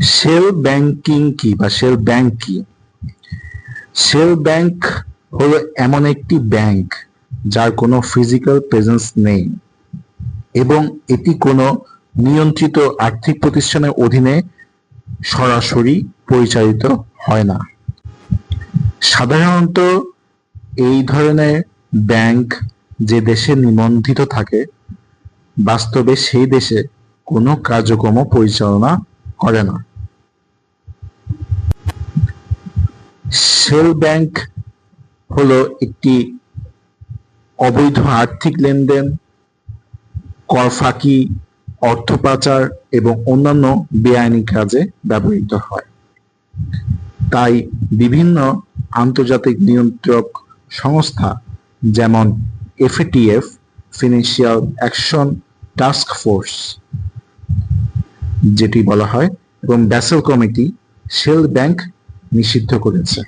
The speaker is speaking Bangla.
শেল ব্যাংকিং কি বা শেল ব্যাংক কি? শেল ব্যাংক হলো এমন একটি ব্যাংক যার কোনো ফিজিক্যাল প্রেজেন্স নেই এবং এটি কোনো নিয়ন্ত্রিত আর্থিক প্রতিষ্ঠানের অধীনে সরাসরি পরিচালিত হয় না। সাধারণত এই ধরনের ব্যাংক যে দেশে নিবন্ধিত থাকে, বাস্তবে সেই দেশে কোনো কার্যক্রম পরিচালনা করে না। সেল ব্যাংক হলো একটি অবৈধ আর্থিক লেনদেন কর ফাঁকি অর্থ পাচার এবং অন্যান্য বেআইনি কাজে ব্যবহৃত হয়। তাই বিভিন্ন আন্তর্জাতিক নিয়ন্ত্রক সংস্থা যেমন FATF, financial action task force, যেটি বলা হয়, এবং ব্যাসেল কমিটি সেল ব্যাংক নিষিদ্ধ করেছে।